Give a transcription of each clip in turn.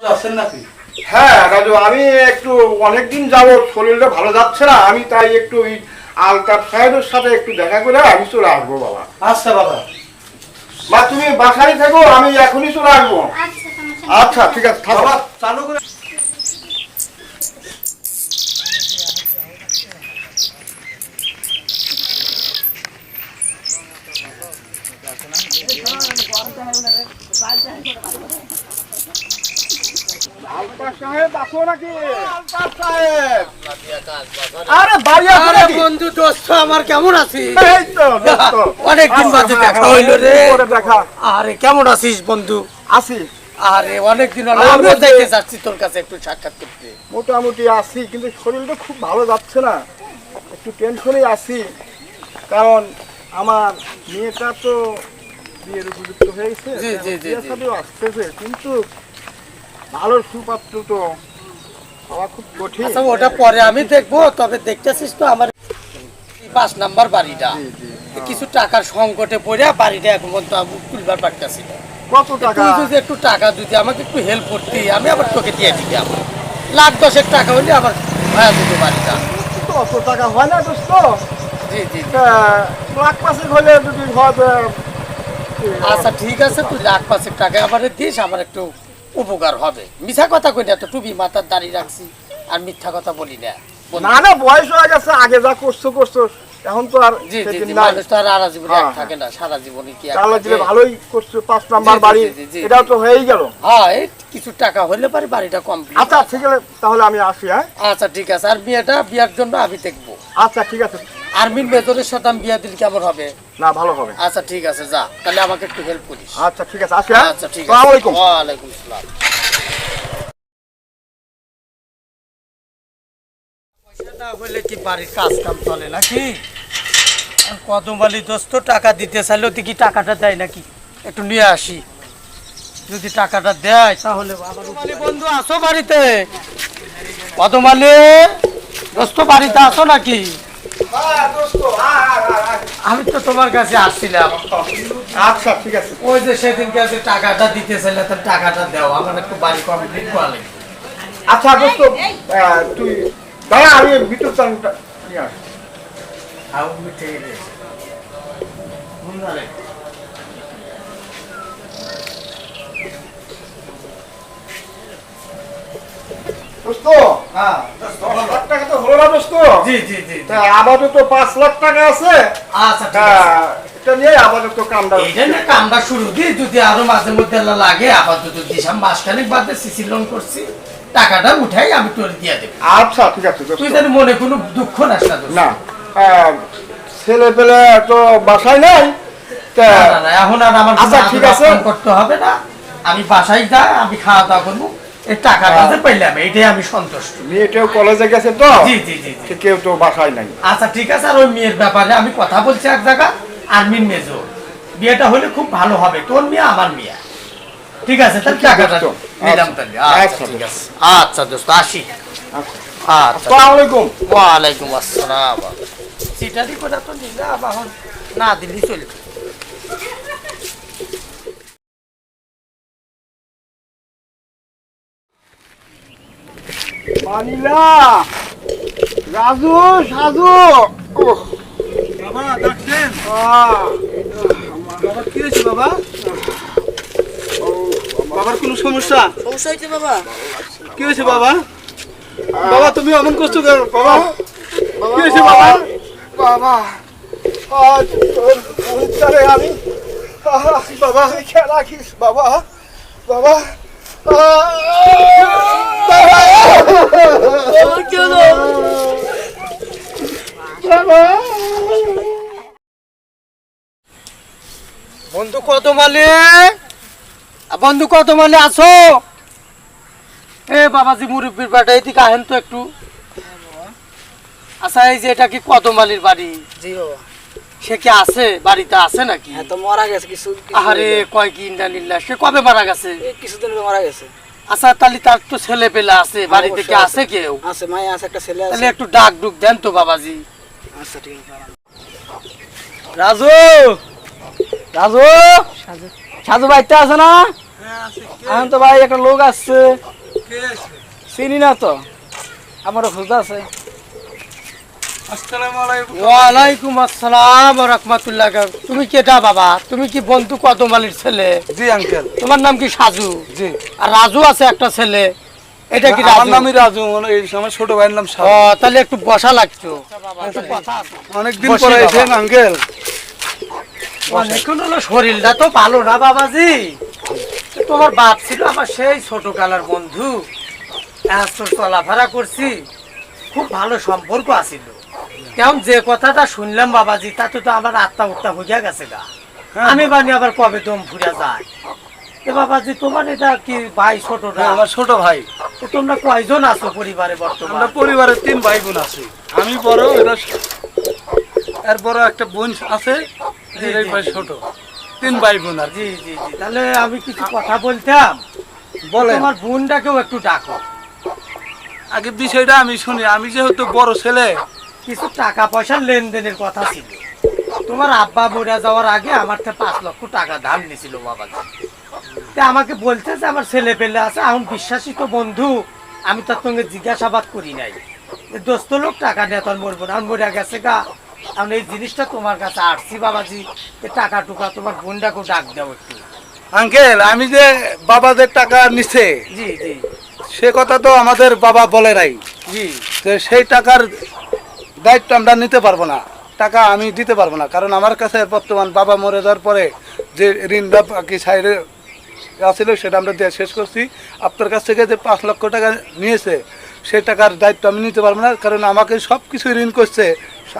আছেন নাকি? হ্যাঁ রাজু আমি একটু অনেকদিন যাবত শরীরটা ভালো যাচ্ছে না আমি তাই একটু ওই আলতাফ সাহেবের সাথে একটু দেখা করে আমি চলে আসব বাবা। আচ্ছা বাবা। মা তুমি বাসায় থাকো আমি এখনই চলে আসব। আচ্ছা। আচ্ছা ঠিক আছে থাকো। বাবা চালু করে আলতাফ আরে বাড়ি আরে বন্ধু দোস্ত আমার কেমন আছিস? এই তো দোস্ত। অনেকদিন বাদে আচ্ছা, দেখা হইল রে। দেখা। আরে কেমন আছিস বন্ধু? আসি আরে অনেকদিন হলো আমার দেখতে যাচ্ছি তোর কাছে একটু সাক্ষাৎ করতে। মোটামুটি আছি কিন্তু শরীরটা খুব ভালো যাচ্ছে না। একটু টেনশনেই আছি কারণ আমার মেয়েটা তো বিয়ের উপযুক্ত হয়ে আসতেছে কিন্তু ভালো সুপাত্র তো। হওয়া খুব কঠিন। আচ্ছা ওটা পরে আমি দেখব তবে দেখতেছিস তো আমার পাঁচ নাম্বার বাড়িটা। হ্যাঁ। কিছু টাকার সংকটে পড়ে বাড়িটা এখন পর্যন্ত তুলবার পারতেছি না। কত টাকা? যদি একটু টাকা যদি আমাকে একটু হেল্প করতি আমি আবার তোকে দিয়ে দিবি আমার লাখ দশেক টাকা হলে আবার ভাড়া দিতে বাড়িটা। অত টাকা হয় না দোস্ত। জি জি লাখ পাঁচেক হলে যদি আচ্ছা ঠিক আছে তুই লাখ পাঁচেক টাকা আবার দিস আমার একটু উপকার হবে। মিথ্যা কথা কই না তো টুপি মাথার দাড়ি রাখছি আর মিথ্যা কথা বলি না। না না বয়স হয়ে গেছে আগে যা করছ করছ। এখন তো আর জি জি। মানুষ তো আর সারা জীবনে এক হ্যাঁ, থাকে না সারা জীবনে কি তাহলে থাকে? ভালোই করছ পাঁচ নাম্বার বাড়ি এটাও তো হয়েই গেল। হ্যাঁ এই কিছু টাকা হলে পারে বাড়িটা কমপ্লিট আচ্ছা ঠিক আছে তাহলে আমি আসি হ্যাঁ? আচ্ছা ঠিক আছে আর বিয়েটা বিয়ার জন্য আমি দেখব। আচ্ছা ঠিক আছে। আর্মির মেজরের সাথে আমি বিয়া দিলে কেমন হবে? না ভালো হবে। আচ্ছা ঠিক আছে যা। তাহলে আমাকে একটু হেল্প করিস। আচ্ছা ঠিক আছে আসি হ্যাঁ? আচ্ছা ঠিক আছে। আসসালামু আলাইকুম। ওয়ালাইকুম আসসালাম। পয়সা না হলে কি বাড়ির কাজ কাম চলে নাকি? আর কদমবালি দোস্ত টাকা দিতে কি টাকাটা দেয় নাকি? একটু নিয়ে আসি। যদি টাকাটা দেয় তাহলে বন্ধু আসো বাড়িতে। কদমালি দোস্ত বাড়িতে আসো নাকি? আমি তো তোমার কাছে আসছিলাম। আচ্ছা ঠিক আছে। ওই যে সেদিন কাছে টাকাটা দিতে চাইলে তার টাকাটা দাও আমার একটু বাড়ি কমপ্লিট করা লাগবে। আচ্ছা দোস্ত তুই দাঁড়া আমি বিদ্যুৎ চালটা নিয়ে আসি খাও মিঠে গেছে দোস্ত হ্যাঁ। তো? জি জি জি তা পাঁচ লাখ টাকা আছে। আচ্ছা এটা নিয়ে আপাতত কামটা না কামটা শুরু দিই যদি আরও মাঝে মধ্যে লাগে আপাতত দিশাম মাসখানেক বাদে সিসি লোন করছি। টাকাটা উঠাই আমি তোর দিয়ে দেবো। আচ্ছা ঠিক আছে তুই জানি মনে কোনো দুঃখ নাস না তোর। না ছেলে পেলে তো বাসায় নাই এখন আর আমার আচ্ছা, ঠিক আছে। করতে হবে না। আমি বাসায় যাই আমি খাওয়া দাওয়া করব। টাকাটা যে পাইলাম এইটাই আমি সন্তুষ্ট। মেয়েটাও কলেজে গেছে তো? জি জি জি জি। কেউ তো বাসায় নাই। আচ্ছা ঠিক আছে আর ওই মেয়ের ব্যাপারে আমি কথা বলছি এক জায়গা আর্মিন মেজো। বিয়েটা হলে খুব ভালো হবে তোর মেয়ে আমার মেয়ে। ঠিক আছে তাহলে টাকাটা নিলাম আচ্ছা, তাহলে। আচ্ছা, ঠিক আছে। আচ্ছা দোস্ত আসি। আসসালামু আলাইকুম। ওয়ালাইকুম আসসালাম। সিটারি করে তো নিলাম না দিলি চলবে মানিলা। রাজু সাজু। বাবা ডাকছেন? বাবা কি হয়েছে বাবা? বাবার কোনো সমস্যা? সমস্যা হয়েছে বাবা। কি হয়েছে বাবা? বাবা তুমি অমন করছ কেন? বাবা কি হয়েছে বাবা? বাবা আজ তোর আমি বাবা খেয়ে রাখিস বাবা। বাবা বন্ধু কত মালে? বন্ধু কত মালে আছো? এ, বাবাজি মুরব্বীর বাড়ি, এদিকে আহেন তো একটু। আচ্ছা এই যে এটা কি কদমালির বাড়ি? জি বাবা সে কি আছে? বাড়িতে আছে নাকি? হ্যাঁ তো মারা গেছে কিছু আহারে কয় কি ইন্দানিল্লা সে কবে মারা গেছে? কিছুদিন মারা গেছে। আচ্ছা তাহলে তার তো ছেলে পেলে আছে বাড়িতে কি আছে কেউ? আছে মাই আছে একটা ছেলে আছে। তাহলে একটু ডাক ডুক দেন তো বাবাজি। আচ্ছা ঠিক আছে রাজু! রাজু! সাজু। বাড়িতে আছে না? এখন তো ভাই একটা লোক আসছে। চিনি না তো। আমারও খুঁজতে আছে। ওয়ালাইকুম আসসালাম রহমতুল্লাহ। তুমি কেটা বাবা? তুমি কি বন্ধু কদমালির ছেলে? জি আঙ্কেল তোমার নাম কি সাজু? জি। আর রাজু আছে একটা ছেলে। এটা কি আমার রাজু? নামই রাজু মানে আমার ছোট ভাইয়ের নাম সাজু। তাহলে একটু বসা আছে। অনেকদিন পরে। আঙ্কেল অনেকক্ষণ হলো শরীরটা তো ভালো না বাবাজি। তোমার বাপ ছিল আমার সেই ছোট কালার বন্ধু। এত চলাফেরা করছি খুব ভালো সম্পর্ক আছিল। কেমন যে কথাটা শুনলাম বাবাজি তাতে তো আমার আত্মা উত্তা হইয়া গেছে গা। আমি বানি আবার কবে দম ফুরা যায়? এ বাবাজি তোমার এটা কি ভাই ছোটটা হ্যাঁ, আমার ছোট ভাই। তোমরা কয়জন আছো পরিবারে বর্তমান? আমরা তিন ভাই বোন আছি। আমি বড় এরা এর বড় একটা বোন আছে ভাই ছোট। তিন ভাই বোন আর জি জি জি। তাহলে আমি কিছু কথা বলতাম? বলেন। তোমার বোনটাকেও একটু ডাকো। আগে বিষয়টা আমি শুনি। আমি যেহেতু বড় ছেলে কিছু টাকা পয়সার লেনদেনের কথা ছিল। তোমার আব্বা মরে যাওয়ার আগে আমার থেকে পাঁচ লক্ষ টাকা ধার নিছিল বাবা তা আমাকে বলছে যে আমার ছেলে পেলে আছে এখন বিশ্বাসী তো বন্ধু আমি তার সঙ্গে জিজ্ঞাসাবাদ করি নাই। দোস্ত লোক টাকা নিয়ে তোর মরবো না এখন মরে গেছে গা। এখন এই জিনিসটা তোমার কাছে আসছি বাবাজি টাকা টুকা তোমার বোনটাকেও ডাক দাও একটু। আঙ্কেল আমি যে বাবাদের টাকা নিছে জি জি। সে কথা তো আমাদের বাবা বলে নাই। জি। সেই টাকার দায়িত্ব আমরা নিতে পারব না। টাকা আমি দিতে পারব না। কারণ আমার কাছে বর্তমান বাবা মরে যাওয়ার পরে যে ঋণটা বাকি সাইডে আছিল সেটা আমরা দেওয়া শেষ করছি। আপনার কাছ থেকে যে পাঁচ লক্ষ টাকা নিয়েছে, সে টাকার দায়িত্ব আমি নিতে পারব না। কারণ আমাকে সব কিছু ঋণ করছে,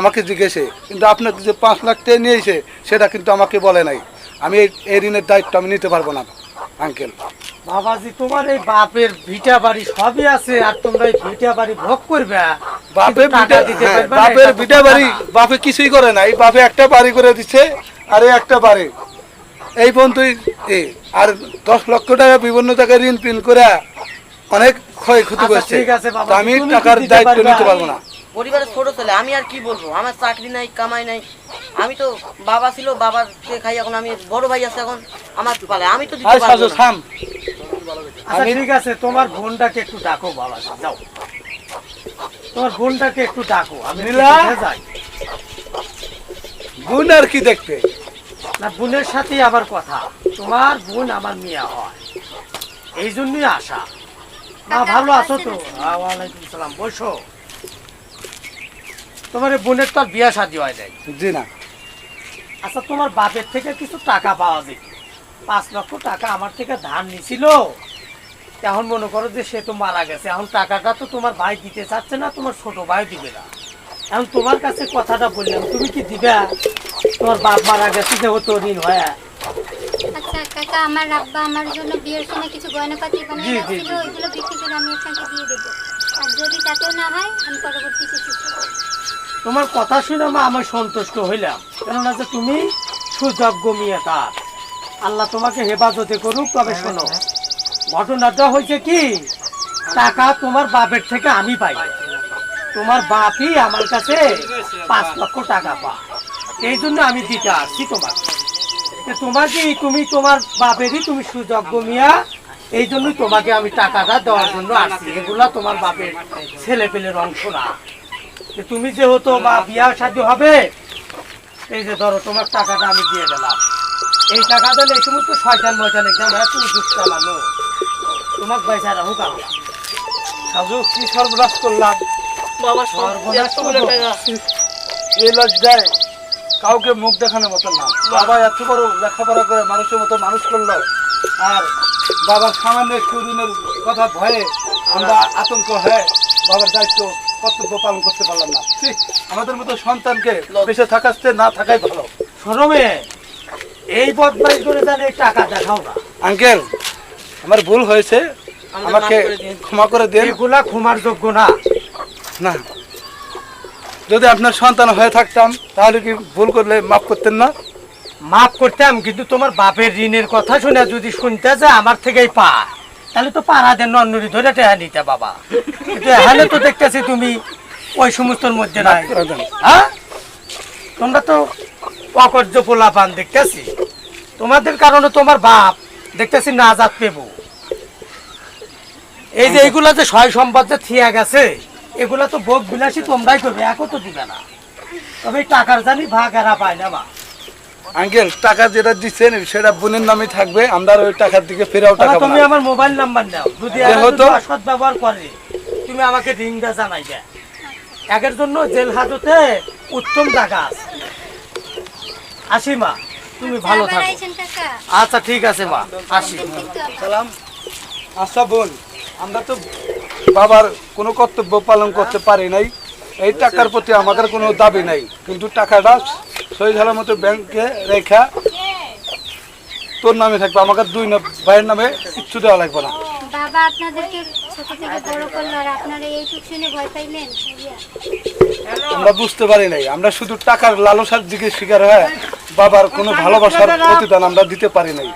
আমাকে জিজ্ঞেসে। কিন্তু আপনাকে যে পাঁচ লাখ টাকা নিয়েছে, সেটা কিন্তু আমাকে বলে নাই। আমি এই ঋণের দায়িত্ব আমি নিতে পারব না, আঙ্কেল। বাবাজি তোমার এই বাপের ভিটা বাড়ি সবই আছে আর তোমরা এই ভিটা বাড়ি ভোগ করবে? বাপের দিতে হ্যাঁ, না, বাপের কথা বাড়ি বাপে কিছুই করে নাই বাপে একটা বাড়ি করে দিচ্ছে আর একটা বাড়ি। এই পর্যন্তই আর দশ লক্ষ টাকা বিভিন্ন জায়গায় ঋণ পিন করে অনেক ক্ষয়ক্ষতি আচ্ছা, করছে। ঠিক আছে বাবা, আমি টাকার দায়িত্ব নিতে পারব না। পরিবারের ছোট ছেলে আমি আর কি বলব? আমার চাকরি নাই কামাই নাই। আমি তো বাবা ছিল বাবাকে খাই এখন আমি বড় ভাই আছে এখন আমার পালে। আমি তো দিতে পারব না। আচ্ছা ঠিক আছে তোমার বোনটাকে একটু ডাকো বাবা যাও। তোমার বোনটাকে একটু ডাকো আমি যাই। গুণ আর কি দেখতে? না বোনের সাথেই আবার কথা। তোমার বোন আমার মেয়ে হয়। এই জন্যই আশা মা ভালো আছো তো? হ্যাঁ, ওয়ালাইকুম সালাম বসো। তোমার বোনের তো আর বিয়া শাদী হয় নাই। জি না। আচ্ছা তোমার বাপের থেকে কিছু টাকা পাওয়া যেত পাঁচ লক্ষ টাকা আমার থেকে ধার নিছিল। এখন মনে করো যে সে তো মারা গেছে। এখন টাকাটা তো তোমার ভাই দিতে চাচ্ছে না তোমার ছোট ভাই দিবে না। এখন তোমার কাছে কথাটা বললাম তুমি কি দিবে? তোমার বাপ মারা গেছে যেহেতু ঋণ হয়। আচ্ছা কাকা আমার আব্বা আমার জন্য বিয়ের সময় কিছু গয়নাপাতি বানিয়ে জি, জি, রাখছিল ওইগুলো বিক্রি করে আমি আপনাকে দিয়ে দেবো। আর যদি তাতেও না হয় আমি পরবর্তী কিছু। তোমার কথা শুনে মা আমি সন্তুষ্ট হইলাম। কেননা যে তুমি সুযোগ্য মেয়ে তার। আল্লাহ তোমাকে হেফাজতে করুক, তবে শোনো, ঘটনাটা হয়েছে কি? টাকা তোমার বাপের থেকে আমি পাই। তোমার বাপই আমার কাছে পাঁচ লক্ষ টাকা পা এই জন্য আমি দিতে আসছি তোমাকে। তোমাকে তুমি তোমার বাপেরই তুমি সুযোগ্য মিয়া, এই জন্যই তোমাকে আমি টাকাটা দেওয়ার জন্য আসছি। এগুলা তোমার বাপের ছেলে পেলের অংশ না। যে তুমি যেহেতু বা বিয়া শাদী হবে এই যে ধরো তোমার টাকাটা আমি দিয়ে দিলাম। এই টাকা দিলে এই সমস্ত শয়তান ময়তান একদম তুমি দুষ্টা মানুষ। তোমার বেচারা হোক আমরা। সাজু কি সর্বনাশ করলাম? বাবা সর্বনাশ এই লজ্জায় কাউকে মুখ দেখানোর মতো না। বাবা এত বড় লেখাপড়া করে মানুষের মতো মানুষ করল। আর বাবার সামান্য একটু ঋণের কথা ভয়ে আমরা আতঙ্ক হয়ে বাবার দায়িত্ব কর্তব্য পালন করতে পারলাম না। আমাদের মতো সন্তানকে বেঁচে থাকাচ্ছে না থাকাই ভালো। শোনবে এই বদমাইশ করে তাহলে টাকা দেখাও না। আঙ্কেল আমার ভুল হয়েছে। আমাকে। ক্ষমা করে দেন। এগুলা ক্ষমার যোগ্য না। না। যদি আপনার সন্তান হয়ে থাকতাম তাহলে কি ভুল করলে মাফ করতেন না? মাফ করতাম কিন্তু তোমার বাপের ঋণের কথা শুনে যদি শুনতে যে আমার থেকেই পা তাহলে তো পাড়া দেন নন্নরি ধরে টেহা নিতে বাবা। এখানে তো দেখতেছি তুমি ওই সমস্তর মধ্যে নাই। হ্যাঁ? তোমরা তো অকর্য পোলা পান দেখতেছি। তোমাদের কারণে তোমার বাপ দেখতেছি না জাত পেবো। এই যে এইগুলা যে সয় সম্পদ যে থিয়া গেছে, এগুলা তো ভোগ বিলাসী তোমরাই করবে, একও তো দিবে না। তবে টাকার জানি ভাগ এরা পায় না মা। আঙ্কেল টাকা যেটা দিচ্ছেন সেটা বোনের নামে থাকবে আমরা ওই টাকার দিকে ফেরাও টাকা তুমি আমার মোবাইল নাম্বার নাও যদি অসৎ ব্যবহার করে তুমি আমাকে রিংটা জানাইবে একের জন্য জেল হাজতে উত্তম জায়গা আছে। আসি মা তুমি ভালো থাকো। আচ্ছা ঠিক আছে মা। আসি। সালাম। আচ্ছা বোন আমরা তো বাবার কোনো কর্তব্য পালন করতে পারি নাই। এই টাকার প্রতি আমাদের কোনো দাবি নাই। কিন্তু টাকাটা শহীদ হলার মতো ব্যাংকে রেখা তোর নামে থাকবে আমাকে দুই না- ভাইয়ের নামে কিচ্ছু দেওয়া লাগবে না। বাবা আপনাদেরকে ছোট থেকে বড় করল আর আপনারা এইটুক শুনে ভয় পাইলেন? আমরা বুঝতে পারি নাই আমরা শুধু টাকার লালসার দিকে শিকার হয় বাবার কোনো ভালোবাসার প্রতিদান আমরা দিতে পারি নাই।